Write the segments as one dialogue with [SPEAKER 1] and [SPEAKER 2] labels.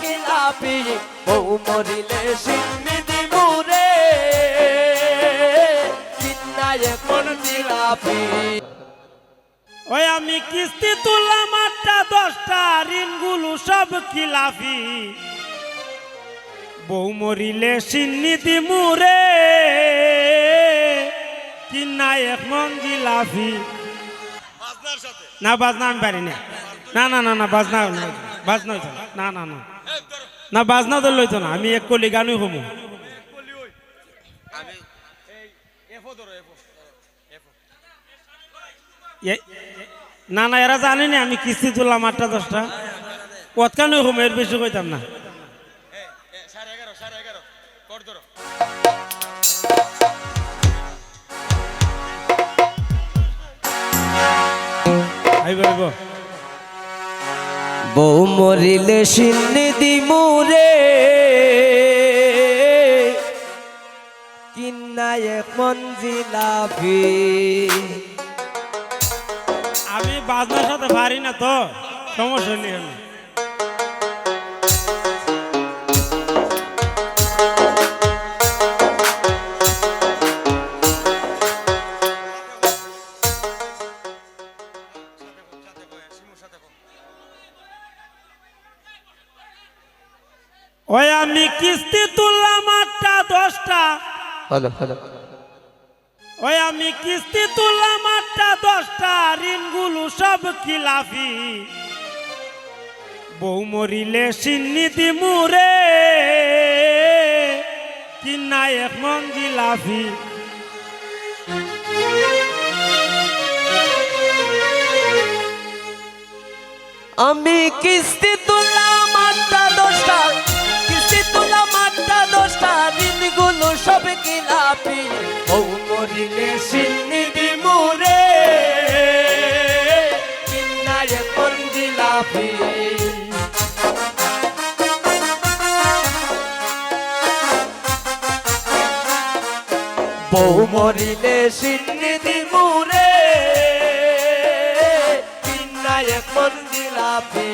[SPEAKER 1] খিলাপি বউ মরিলে সিন্নিধি মুরে চিন্নায় কোন জিলাপি
[SPEAKER 2] ওই আমি কিস্তি তুললাম আটটা দশটা ঋণগুলো সব খিলাফি বউ মরিলে সিন্নিতি মুরে কিনা এক মন জিলাফি না বাজনা আমি পারি না। না না না বাজনা বাজনা না না না। না না বাজনা তো লইতো না আমি এক কলি গানই হমু না না এরা জানে না আমি কিস্তি তুললাম আটটা দশটা। কতখানি হমু এর বেশি কইতাম না। আইব আইব।
[SPEAKER 1] বউ মরিলে সিন্নিধি মুরে কিন্নায় কোন জিলাপি।
[SPEAKER 2] আমি বাজনার সাথে পারি না তো সমস্যা নেই ওই আমি কিস্তি তুললাম আটটা দশটা। ওই আমি কিস্তি তুললাম আটটা দশটা ঋণগুলো সব খিলাফি। বউ মরিলে সিন্নিতি মুরে কিনা এক মন জিলাফি।
[SPEAKER 1] আমি কিস্তি কিলাপি বউ মরিলে সিন্নিধি মুরে কিন্নায় কোন জিলাপি বউ মরিলে সিন্নিধি মুরে কিন্নায় কোন জিলাপি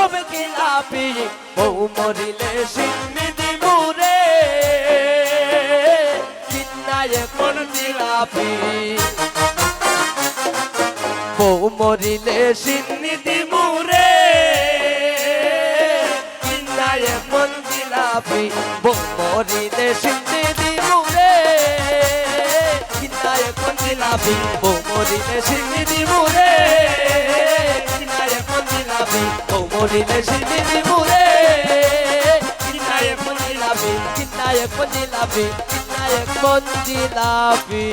[SPEAKER 1] সব খিলাপি বউ মরিলে সিন্নিধি মুরে কিন্নায় কোন জিলাপি বউ মরিলে সিন্নিধি মুরে কিন্নায় মন জিলাপি বউ মরিলে সিন্নিধি জিলাপি বউ মরিলে সিন্নিধি মুরে কিন্নায় কোন জিলাপি বউ মরিলে সিন্নিধি মুরে কিন্নায় কোন জিলাপি কিন্নায় কোন জিলাপি কিন্নায় কোন জিলাপি